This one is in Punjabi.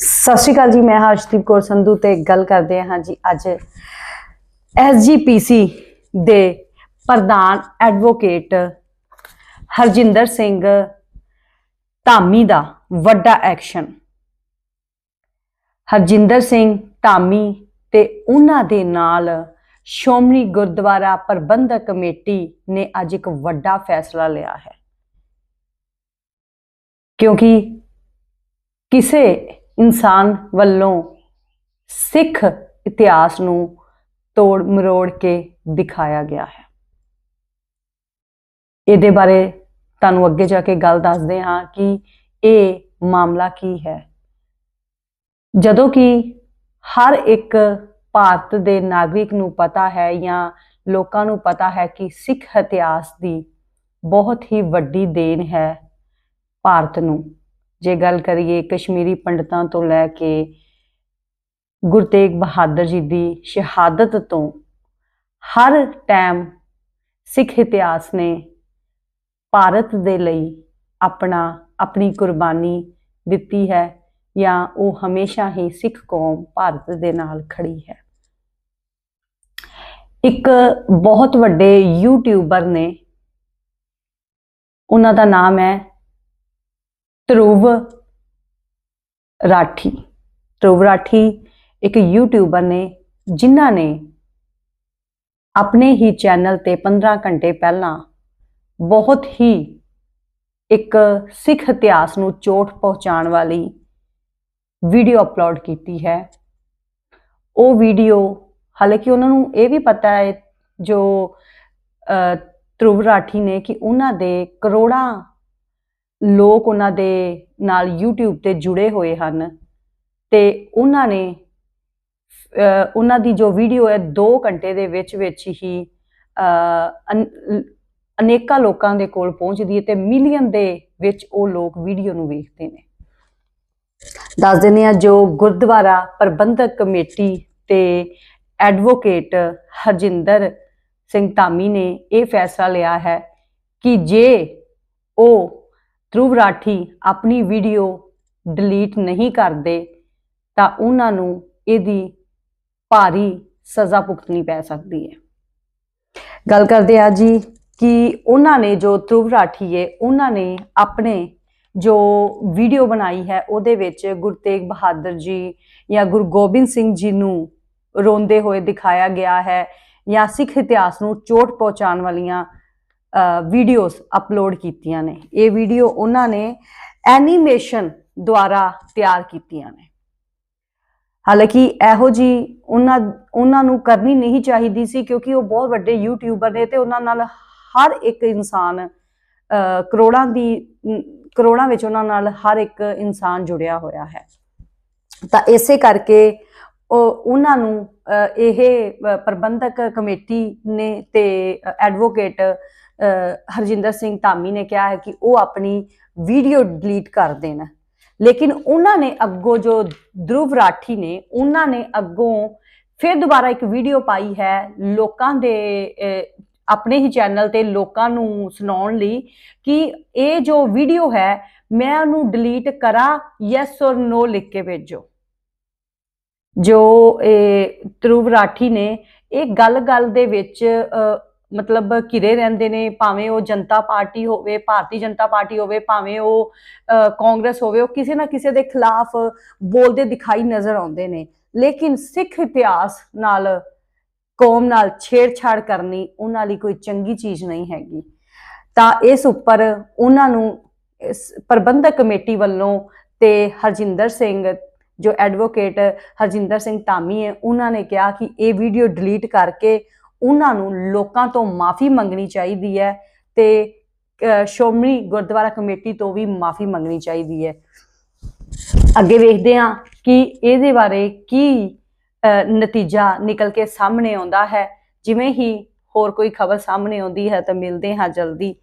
ਸਤਿ ਸ਼੍ਰੀ ਅਕਾਲ ਜੀ, ਮੈਂ ਹਰਸ਼ਦੀਪ ਕੌਰ ਸੰਧੂ ਤੇ ਗੱਲ ਕਰਦੇ ਹਾਂ ਜੀ ਅੱਜ ਐਸਜੀਪੀਸੀ ਦੇ ਪ੍ਰਧਾਨ ਐਡਵੋਕੇਟ ਹਰਜਿੰਦਰ ਸਿੰਘ ਧਾਮੀ ਦਾ ਵੱਡਾ ਐਕਸ਼ਨ। ਹਰਜਿੰਦਰ ਸਿੰਘ ਧਾਮੀ ਤੇ ਉਹਨਾਂ ਦੇ ਨਾਲ ਸ਼੍ਰੋਮਣੀ ਗੁਰਦੁਆਰਾ ਪ੍ਰਬੰਧਕ ਕਮੇਟੀ ਨੇ ਅੱਜ ਇੱਕ ਵੱਡਾ ਫੈਸਲਾ ਲਿਆ ਹੈ। ਕਿਉਂਕਿ ਕਿਸੇ ਇਨਸਾਨ ਵੱਲੋਂ ਸਿੱਖ ਇਤਿਹਾਸ ਨੂੰ ਤੋੜ ਮਰੋੜ ਕੇ ਦਿਖਾਇਆ ਗਿਆ ਹੈ। ਇਹਦੇ ਬਾਰੇ ਤੁਹਾਨੂੰ ਅੱਗੇ ਜਾ ਕੇ ਗੱਲ ਦੱਸਦੇ ਹਾਂ ਕਿ ਇਹ ਮਾਮਲਾ ਕੀ ਹੈ। ਜਦੋਂ ਕਿ ਹਰ ਇੱਕ ਭਾਰਤ ਦੇ ਨਾਗਰਿਕ ਨੂੰ ਪਤਾ ਹੈ ਜਾਂ ਲੋਕਾਂ ਨੂੰ ਪਤਾ ਹੈ ਕਿ ਸਿੱਖ ਇਤਿਹਾਸ ਦੀ ਬਹੁਤ ਹੀ ਵੱਡੀ ਦੇਣ ਹੈ ਭਾਰਤ ਨੂੰ। ਜੇ ਗੱਲ ਕਰੀਏ ਕਸ਼ਮੀਰੀ ਪੰਡਤਾਂ ਤੋਂ ਲੈ ਕੇ ਗੁਰੂ ਤੇਗ ਬਹਾਦਰ ਜੀ ਦੀ ਸ਼ਹਾਦਤ ਤੋਂ, ਹਰ ਟਾਈਮ ਸਿੱਖ ਇਤਿਹਾਸ ਨੇ ਭਾਰਤ ਦੇ ਲਈ ਆਪਣਾ, ਆਪਣੀ ਕੁਰਬਾਨੀ ਦਿੱਤੀ ਹੈ ਜਾਂ ਉਹ ਹਮੇਸ਼ਾ ਹੀ ਸਿੱਖ ਕੌਮ ਭਾਰਤ ਦੇ ਨਾਲ ਖੜੀ ਹੈ। ਇੱਕ ਬਹੁਤ ਵੱਡੇ ਯੂਟਿਊਬਰ ਨੇ, ਉਹਨਾਂ ਦਾ ਨਾਮ ਹੈ ਧਰੁਵ ਰਾਠੀ। ਧਰੁਵ ਰਾਠੀ ਇੱਕ ਯੂਟਿਊਬਰ ਨੇ ਜਿਨ੍ਹਾਂ ਨੇ ਆਪਣੇ ਹੀ ਚੈਨਲ ਤੇ 15 ਘੰਟੇ ਪਹਿਲਾਂ ਬਹੁਤ ਹੀ ਇੱਕ ਸਿੱਖ ਇਤਿਹਾਸ ਨੂੰ ਚੋਟ ਪਹੁੰਚਾਉਣ ਵਾਲੀ ਵੀਡੀਓ ਅਪਲੋਡ ਕੀਤੀ ਹੈ। ਉਹ ਵੀਡੀਓ ਹਾਲਾਂਕਿ ਉਹਨਾਂ ਨੂੰ ਇਹ ਵੀ ਪਤਾ ਹੈ ਜੋ ਅਹ, ਧਰੁਵ ਰਾਠੀ ਨੇ ਕਿ ਉਹਨਾਂ ਦੇ ਕਰੋੜਾਂ ਲੋਕ ਉਹਨਾਂ ਦੇ ਨਾਲ YouTube ਤੇ ਜੁੜੇ ਹੋਏ ਹਨ ਤੇ ਉਹਨਾਂ ਨੇ ਉਹਨਾਂ ਦੀ ਜੋ ਵੀਡੀਓ ਹੈ 2 ਘੰਟੇ ਦੇ ਵਿੱਚ ਵਿੱਚ ਹੀ ਅਨੇਕਾਂ ਲੋਕਾਂ ਦੇ ਕੋਲ ਪਹੁੰਚਦੀ ਹੈ ਤੇ ਮਿਲੀਅਨ ਦੇ ਵਿੱਚ ਉਹ ਲੋਕ ਵੀਡੀਓ ਨੂੰ ਵੇਖਦੇ ਨੇ। ਦੱਸ ਦਿੰਦੇ ਆ ਜੋ ਗੁਰਦੁਆਰਾ ਪ੍ਰਬੰਧਕ ਕਮੇਟੀ ਤੇ ਐਡਵੋਕੇਟ ਹਰਜਿੰਦਰ ਸਿੰਘ ਧਾਮੀ ਨੇ ਇਹ ਫੈਸਲਾ ਲਿਆ ਹੈ ਕਿ ਜੇ ਉਹ ਧਰੁਵ ਰਾਠੀ ਆਪਣੀ ਵੀਡੀਓ ਡਿਲੀਟ ਨਹੀਂ ਕਰਦੇ, ਤਾਂ ਉਹਨਾਂ ਨੂੰ ਇਹਦੀ ਭਾਰੀ ਸਜ਼ਾ ਭੁਗਤਣੀ ਪੈ ਸਕਦੀ ਹੈ। ਗੱਲ ਕਰਦੇ ਆ ਜੀ ਕਿ ਉਹਨਾਂ ਨੇ ਜੋ ਧਰੁਵ ਰਾਠੀ ਹੈ, ਉਹਨਾਂ ਨੇ ਆਪਣੇ ਜੋ ਵੀਡੀਓ ਬਣਾਈ ਹੈ, ਉਹਦੇ ਵਿੱਚ ਗੁਰੂ ਤੇਗ ਬਹਾਦਰ ਜੀ ਜਾਂ ਗੁਰੂ ਗੋਬਿੰਦ ਸਿੰਘ ਜੀ ਨੂੰ ਰੋਂਦੇ ਹੋਏ ਦਿਖਾਇਆ ਗਿਆ ਹੈ ਜਾਂ ਸਿੱਖ ਇਤਿਹਾਸ ਨੂੰ ਚੋਟ ਪਹੁੰਚਾਉਣ ਵਾਲੀਆਂ ਵੀਡੀਓਜ਼ ਅਪਲੋਡ ਕੀਤੀਆਂ ਨੇ। ਇਹ ਵੀਡੀਓ ਉਹਨਾਂ ਨੇ ਐਨੀਮੇਸ਼ਨ ਦੁਆਰਾ ਤਿਆਰ ਕੀਤੀਆਂ ਨੇ। ਹਾਲਾਂਕਿ ਇਹੋ ਜੀ ਉਹਨਾਂ ਉਹਨਾਂ ਨੂੰ ਕਰਨੀ ਨਹੀਂ ਚਾਹੀਦੀ ਸੀ ਕਿਉਂਕਿ ਉਹ ਬਹੁਤ ਵੱਡੇ ਯੂਟਿਊਬਰ ਨੇ ਤੇ ਉਹਨਾਂ ਨਾਲ ਹਰ ਇੱਕ ਇਨਸਾਨ ਅਹ, ਕਰੋੜਾਂ ਦੀ ਕਰੋੜਾਂ ਵਿੱਚ ਉਹਨਾਂ ਨਾਲ ਹਰ ਇੱਕ ਇਨਸਾਨ ਜੁੜਿਆ ਹੋਇਆ ਹੈ। ਤਾਂ ਇਸੇ ਕਰਕੇ ਉਹ ਉਹਨਾਂ ਨੂੰ ਅਹ, ਇਹ ਪ੍ਰਬੰਧਕ ਕਮੇਟੀ ਨੇ ਤੇ ਐਡਵੋਕੇਟ ਹਰਜਿੰਦਰ ਸਿੰਘ ਧਾਮੀ ਨੇ ਕਿਹਾ ਹੈ ਕਿ ਉਹ ਆਪਣੀ ਵੀਡੀਓ ਡਿਲੀਟ ਕਰ ਦੇਣ। ਲੇਕਿਨ ਉਹਨਾਂ ਨੇ ਅੱਗੋਂ ਜੋ ਧਰੁਵ ਰਾਠੀ ਨੇ, ਉਹਨਾਂ ਨੇ ਅੱਗੋਂ ਫਿਰ ਦੁਬਾਰਾ ਇੱਕ ਵੀਡੀਓ ਪਾਈ ਹੈ ਲੋਕਾਂ ਦੇ ਆਪਣੇ ਹੀ ਚੈਨਲ ਤੇ ਲੋਕਾਂ ਨੂੰ ਸੁਣਾਉਣ ਲਈ ਕਿ ਇਹ ਜੋ ਵੀਡੀਓ ਹੈ, ਮੈਂ ਉਹਨੂੰ ਡਿਲੀਟ ਕਰਾਂ ਯੈਸ অর ਨੋ ਲਿਖ ਕੇ ਭੇਜੋ। ਜੋ ਇਹ ਧਰੁਵ ਰਾਠੀ ਨੇ, ਇਹ ਗੱਲ-ਗੱਲ ਦੇ ਵਿੱਚ ਮਤਲਬ ਘਿਰੇ ਰਹਿੰਦੇ ਨੇ, ਭਾਵੇਂ ਉਹ ਜਨਤਾ ਪਾਰਟੀ ਹੋਵੇ, ਭਾਰਤੀ ਜਨਤਾ ਪਾਰਟੀ ਹੋਵੇ, ਭਾਵੇਂ ਉਹ ਕਾਂਗਰਸ ਹੋਵੇ, ਉਹ ਕਿਸੇ ਨਾ ਕਿਸੇ ਦੇ ਖਿਲਾਫ ਬੋਲਦੇ ਦਿਖਾਈ ਨਜ਼ਰ ਆਉਂਦੇ ਨੇ। ਲੇਕਿਨ ਸਿੱਖ ਇਤਿਹਾਸ ਨਾਲ, ਕੌਮ ਨਾਲ ਛੇੜਛਾੜ ਕਰਨੀ ਉਹਨਾਂ ਲਈ ਕੋਈ ਚੰਗੀ ਚੀਜ਼ ਨਹੀਂ ਹੈਗੀ। ਤਾਂ ਇਸ ਉੱਪਰ ਉਹਨਾਂ ਨੂੰ ਪ੍ਰਬੰਧਕ ਕਮੇਟੀ ਵੱਲੋਂ ਤੇ ਹਰਜਿੰਦਰ ਸਿੰਘ, ਜੋ ਐਡਵੋਕੇਟ ਹਰਜਿੰਦਰ ਸਿੰਘ ਧਾਮੀ ਹੈ, ਉਹਨਾਂ ਨੇ ਕਿਹਾ ਕਿ ਇਹ ਵੀਡੀਓ ਡਿਲੀਟ ਕਰਕੇ ਉਹਨਾਂ ਨੂੰ ਲੋਕਾਂ ਤੋਂ ਮਾਫੀ ਮੰਗਣੀ ਚਾਹੀਦੀ ਹੈ ਤੇ ਅਹ, ਸ਼੍ਰੋਮਣੀ ਗੁਰਦੁਆਰਾ ਕਮੇਟੀ ਤੋਂ ਵੀ ਮਾਫੀ ਮੰਗਣੀ ਚਾਹੀਦੀ ਹੈ। ਅੱਗੇ ਵੇਖਦੇ ਹਾਂ ਕਿ ਇਹਦੇ ਬਾਰੇ ਕੀ ਨਤੀਜਾ ਨਿਕਲ ਕੇ ਸਾਹਮਣੇ ਆਉਂਦਾ ਹੈ। ਜਿਵੇਂ ਹੀ ਹੋਰ ਕੋਈ ਖਬਰ ਸਾਹਮਣੇ ਆਉਂਦੀ ਹੈ ਤਾਂ ਮਿਲਦੇ ਹਾਂ ਜਲਦੀ।